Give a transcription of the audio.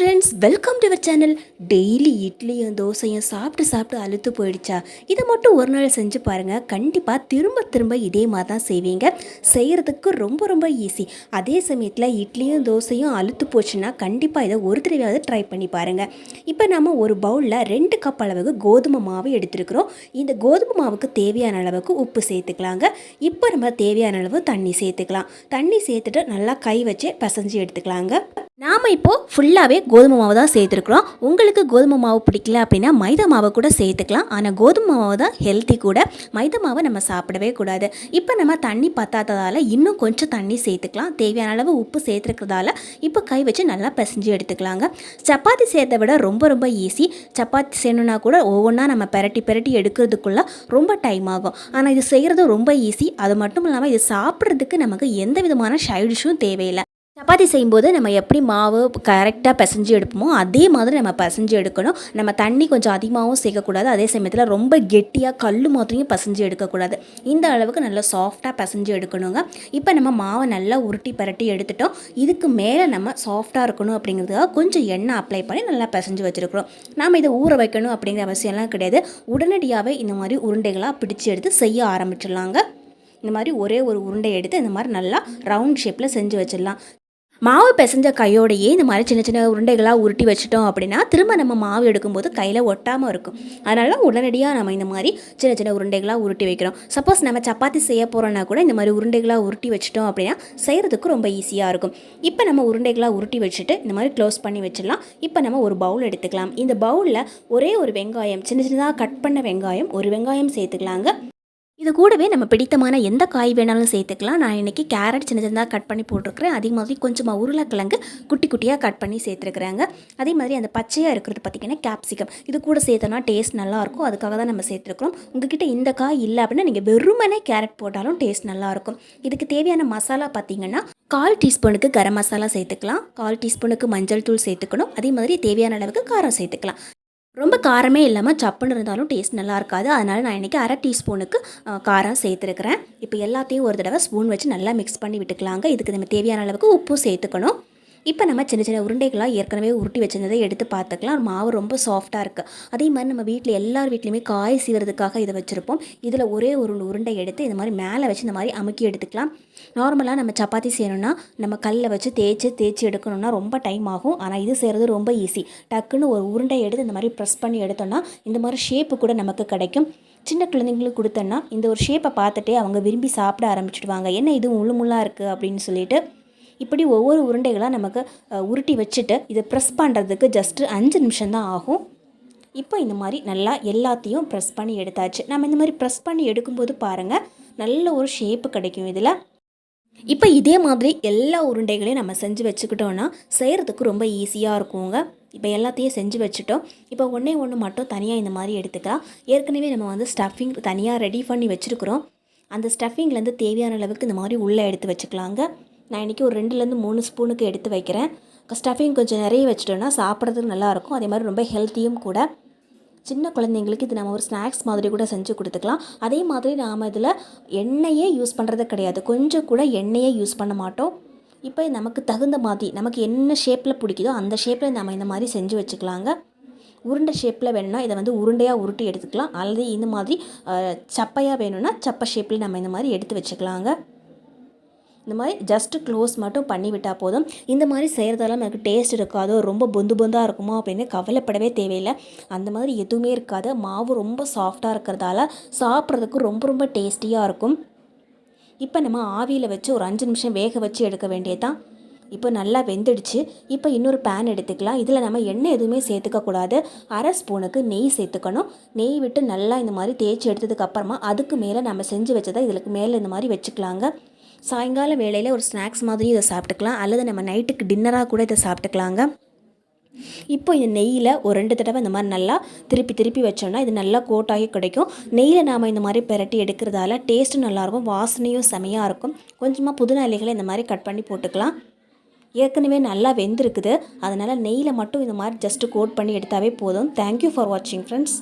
Friends welcome to our channel daily இட்லியும் தோசையும் சாப்பிட்டு சாப்பிட்டு அழுத்து போயிடுச்சா? இதை மட்டும் ஒரு நாள் செஞ்சு பாருங்கள் கண்டிப்பாக திரும்ப திரும்ப இதே மாதிரி தான் செய்வீங்க. செய்கிறதுக்கு ரொம்ப ரொம்ப ஈஸி அதே சமயத்தில் இட்லியும் தோசையும் அழுத்து போச்சுன்னா கண்டிப்பாக இதை ஒரு தடவையாவது ட்ரை பண்ணி பாருங்கள் இப்போ நம்ம ஒரு பவுலில் ரெண்டு கப் அளவுக்கு கோதுமை மாவு எடுத்துருக்குறோம். இந்த கோதுமை மாவுக்கு தேவையான அளவுக்கு உப்பு சேர்த்துக்கலாங்க. இப்போ நம்ம தேவையான அளவு தண்ணி சேர்த்துக்கலாம். தண்ணி சேர்த்துட்டு நல்லா கை வச்சு பசஞ்சு எடுத்துக்கலாங்க. நாம் இப்போது ஃபுல்லாகவே கோதுமை மாவு தான் சேர்த்துருக்குறோம். உங்களுக்கு கோதுமை மாவு பிடிக்கல அப்படின்னா மைதா மாவை கூட சேர்த்துக்கலாம். ஆனால் கோதுமை மாவு தான் ஹெல்த்தி கூட. மைதா மாவை நம்ம சாப்பிடவே கூடாது. இப்போ நம்ம தண்ணி பத்தாததால் இன்னும் கொஞ்சம் தண்ணி சேர்த்துக்கலாம். தேவையான அளவு உப்பு சேர்த்துருக்கிறதால இப்போ கை வச்சு நல்லா பிசைஞ்சு எடுத்துக்கலாங்க. சப்பாத்தி சேர்த்த விட ரொம்ப ரொம்ப ஈஸி சப்பாத்தி செய்யணுன்னா கூட ஒவ்வொன்றா நம்ம பெரட்டி பெரட்டி எடுக்கிறதுக்குள்ளே ரொம்ப டைம் ஆகும். ஆனால் இது செய்கிறது ரொம்ப ஈஸி அது மட்டும் இல்லாமல் இது சாப்பிட்றதுக்கு நமக்கு எந்த விதமான சைடிஷும் தேவையில்லை. சப்பாத்தி செய்யும்போது நம்ம எப்படி மாவு கரெக்டாக பிசைஞ்சு எடுப்போமோ அதே மாதிரி நம்ம பிசைஞ்சு எடுக்கணும். நம்ம தண்ணி கொஞ்சம் அதிகமாகவும் சேர்க்கக்கூடாது. அதே சமயத்தில் ரொம்ப கெட்டியாக கல் மாதிரியும் பிசைஞ்சு எடுக்கக்கூடாது. இந்த அளவுக்கு நல்லா சாஃப்டாக பிசைஞ்சு எடுக்கணுங்க. இப்போ நம்ம மாவை நல்லா உருட்டி பரட்டி எடுத்துட்டோம். இதுக்கு மேலே நம்ம சாஃப்டாக இருக்கணும் அப்படிங்கிறதுக்காக கொஞ்சம் எண்ணெய் அப்ளை பண்ணி நல்லா பிசைஞ்சு வச்சுருக்குறோம் நாம் இதை ஊற வைக்கணும் அப்படிங்கிற அவசியம்லாம் கிடையாது. உடனடியாகவே இந்த மாதிரி உருண்டைகளாக பிடிச்சி எடுத்து செய்ய ஆரம்பிச்சிடலாங்க. இந்த மாதிரி ஒரே ஒரு உருண்டை எடுத்து இந்த மாதிரி நல்லா ரவுண்ட் ஷேப்பில் செஞ்சு வச்சிடலாம். மாவு பிசைஞ்ச கையோடையே இந்த மாதிரி சின்ன சின்ன உருண்டைகளாக உருட்டி வச்சிட்டோம் அப்படின்னா திரும்ப நம்ம மாவு எடுக்கும்போது கையில் ஒட்டாமல் இருக்கும். அதனால உடனடியாக நம்ம இந்த மாதிரி சின்ன சின்ன உருண்டைகளாக உருட்டி வைக்கிறோம். சப்போஸ் நம்ம சப்பாத்தி செய்ய போகிறோன்னா கூட இந்த மாதிரி உருண்டைகளாக உருட்டி வச்சிட்டோம் அப்படின்னா செய்கிறதுக்கு ரொம்ப ஈஸியாக இருக்கும். இப்போ நம்ம உருண்டைகளாக உருட்டி வச்சுட்டு இந்த மாதிரி க்ளோஸ் பண்ணி வச்சிடலாம். இப்போ நம்ம ஒரு பவுல் எடுத்துக்கலாம். இந்த பவுலில் ஒரே ஒரு வெங்காயம் சின்ன சின்னதாக கட் பண்ண வெங்காயம் ஒரு வெங்காயம் சேர்த்துக்கலாங்க. இது கூடவே நம்ம பிடித்தமான எந்த காய் வேணாலும் சேர்த்துக்கலாம். நான் இன்றைக்கி கேரட் சின்ன சின்னதாக கட் பண்ணி போட்டிருக்கிறேன். அதே மாதிரி கொஞ்சமாக உருளைக்கிழங்கு குட்டி குட்டியாக கட் பண்ணி சேர்த்துருக்குறாங்க. அதே மாதிரி அந்த பச்சையாக இருக்கிறது பார்த்திங்கன்னா கேப்சிகம் இது கூட சேர்த்தனா டேஸ்ட் நல்லாயிருக்கும். அதுக்காக தான் நம்ம சேர்த்துருக்குறோம். உங்ககிட்ட இந்த காய் இல்லை அப்படின்னா நீங்கள் வெறுமனே கேரட் போட்டாலும் டேஸ்ட் நல்லாயிருக்கும். இதுக்கு தேவையான மசாலா பார்த்திங்கன்னா கால் டீஸ்பூனுக்கு கரம் மசாலா சேர்த்துக்கலாம். கால் டீஸ்பூனுக்கு மஞ்சள் தூள் சேர்த்துக்கணும். அதே மாதிரி தேவையான அளவுக்கு காரம் சேர்த்துக்கலாம். ரொம்ப காரமே இல்லாமல் சப்புன்னு இருந்தாலும் டேஸ்ட் நல்லா இருக்காது. அதனால் நான் இன்றைக்கி அரை டீஸ்பூனுக்கு காரம் சேர்த்துருக்குறேன். இப்போ எல்லாத்தையும் ஒரு தடவை ஸ்பூன் வச்சு நல்லா மிக்ஸ் பண்ணி விட்டுக்கலாங்க. இதுக்கு நம்ம தேவையான அளவுக்கு உப்பும் சேர்த்துக்கணும். இப்போ நம்ம சின்ன சின்ன உருண்டைகளாக ஏற்கனவே உருட்டி வச்சிருந்ததை எடுத்து பார்த்துக்கலாம். மாவு ரொம்ப சாஃப்டாக இருக்குது அதே மாதிரி நம்ம வீட்டில் எல்லார் வீட்லேயுமே காய் சீவறதுக்காக இதை வச்சுருப்போம். இதில் ஒரே ஒரு உருண்டை எடுத்து இந்த மாதிரி மேலே வச்சு இந்த மாதிரி அமுக்கி எடுத்துக்கலாம். நார்மலாக நம்ம சப்பாத்தி செய்யணும்னா நம்ம கல்லில் வச்சு தேய்ச்சி தேய்ச்சி எடுக்கணும்னா ரொம்ப டைம் ஆகும். ஆனால் இது செய்கிறது ரொம்ப ஈஸி டக்குன்னு ஒரு உருண்டை எடுத்து இந்த மாதிரி ப்ரெஸ் பண்ணி எடுத்தோம்னா இந்த மாதிரி ஷேப்பு கூட நமக்கு கிடைக்கும். சின்ன குழந்தைங்களுக்கு கொடுத்தோன்னா இந்த ஒரு ஷேப்பை பார்த்துட்டே அவங்க விரும்பி சாப்பிட ஆரம்பிச்சிடுவாங்க. என்ன இது முழு முள்ளாக இருக்குது அப்படின்னு சொல்லிட்டு இப்படி ஒவ்வொரு உருண்டைகளாக நமக்கு உருட்டி வச்சுட்டு இதை ப்ரெஸ் பண்ணுறதுக்கு ஜஸ்ட்டு அஞ்சு நிமிஷம் தான் ஆகும். இப்போ இந்த மாதிரி நல்லா எல்லாத்தையும் ப்ரெஸ் பண்ணி எடுத்தாச்சு. நம்ம இந்த மாதிரி ப்ரெஸ் பண்ணி எடுக்கும்போது பாருங்கள் நல்ல ஒரு ஷேப்பு கிடைக்கும் இதில். இப்போ இதே மாதிரி எல்லா உருண்டைகளையும் நம்ம செஞ்சு வச்சுக்கிட்டோன்னா செய்கிறதுக்கு ரொம்ப ஈஸியாக இருக்குங்க. இப்போ எல்லாத்தையும் செஞ்சு வச்சுட்டோம். இப்போ ஒன்றே ஒன்று மட்டும் தனியாக இந்த மாதிரி எடுத்துக்கலாம். ஏற்கனவே நம்ம வந்து ஸ்டஃபிங் தனியாக ரெடி பண்ணி வச்சுருக்குறோம். அந்த ஸ்டஃபிங்லேருந்து தேவையான அளவுக்கு இந்த மாதிரி உள்ளே எடுத்து வச்சுக்கலாங்க. நான் இன்றைக்கி ஒரு ரெண்டுலேருந்து மூணு ஸ்பூனுக்கு எடுத்து வைக்கிறேன். ஸ்டஃபிங் கொஞ்சம் நிறைய வச்சுட்டோன்னா சாப்பிட்றதுக்கு நல்லாயிருக்கும். அதே மாதிரி ரொம்ப ஹெல்த்தியும் கூட. சின்ன குழந்தைங்களுக்கு இது நம்ம ஒரு ஸ்நாக்ஸ் மாதிரி கூட செஞ்சு கொடுத்துக்கலாம். அதே மாதிரி நாம் இதில் எண்ணெயே யூஸ் பண்ணுறது கிடையாது. கொஞ்சம் கூட எண்ணெயே யூஸ் பண்ண மாட்டோம். இப்போ நமக்கு தகுந்த மாதிரி நமக்கு என்ன ஷேப்பில் பிடிக்குதோ அந்த ஷேப்பில் நம்ம இந்த மாதிரி செஞ்சு வச்சுக்கலாங்க. உருண்டை ஷேப்பில் வேணும்னா இதை வந்து உருண்டையாக உருட்டி எடுத்துக்கலாம். அல்லது இந்த மாதிரி சப்பையாக வேணும்னா சப்பை ஷேப்பில் நம்ம இந்த மாதிரி எடுத்து வச்சுக்கலாங்க. இந்த மாதிரி ஜஸ்ட்டு க்ளோஸ் மட்டும் பண்ணிவிட்டால் போதும். இந்த மாதிரி செய்கிறதால எனக்கு டேஸ்ட் இருக்காதோ. ரொம்ப பொந்து பொந்தாக இருக்குமோ அப்படின்னு கவலைப்படவே தேவையில்லை. அந்த மாதிரி எதுவுமே இருக்காது. மாவு ரொம்ப சாஃப்டாக இருக்கிறதால சாப்பிட்றதுக்கு ரொம்ப ரொம்ப டேஸ்டியாக இருக்கும். இப்போ நம்ம ஆவியில் வச்சு ஒரு அஞ்சு நிமிஷம் வேக வச்சு எடுக்க வேண்டியதான் இப்போ நல்லா வெந்துடுச்சு. இப்போ இன்னொரு பேன் எடுத்துக்கலாம். இதில் நம்ம எண்ணெய் எதுவுமே சேர்த்துக்கக்கூடாது அரை ஸ்பூனுக்கு நெய் சேர்த்துக்கணும். நெய் விட்டு நல்லா இந்த மாதிரி தேய்ச்சி எடுத்ததுக்கப்புறமா அதுக்கு மேலே நம்ம செஞ்சு வச்சதை இதுக்கு மேலே இந்த மாதிரி வச்சுக்கலாங்க. சாயங்கால வேளையில் ஒரு ஸ்நாக்ஸ் மாதிரி இதை சாப்பிட்டுக்கலாம். அல்லது நம்ம நைட்டுக்கு டின்னராக கூட இதை சாப்பிட்டுக்கலாங்க. இப்போ இந்த நெய்யில் ஒரு ரெண்டு தடவை இந்த மாதிரி நல்லா திருப்பி திருப்பி வச்சோன்னா இது நல்லா கோட்டாகி கிடைக்கும். நெய்யில் நாம் இந்த மாதிரி பெரட்டி எடுக்கிறதால டேஸ்ட்டும் நல்லாயிருக்கும் வாசனையும் செமையாக இருக்கும். கொஞ்சமாக புதினா இலைகளை இந்த மாதிரி கட் பண்ணி போட்டுக்கலாம். ஏற்கனவே நல்லா வெந்திருக்குது. அதனால் நெய்யில் மட்டும் இந்த மாதிரி ஜஸ்ட்டு கோட் பண்ணி எடுத்தாவே போதும். தேங்க்யூ ஃபார் வாட்சிங் ஃப்ரெண்ட்ஸ்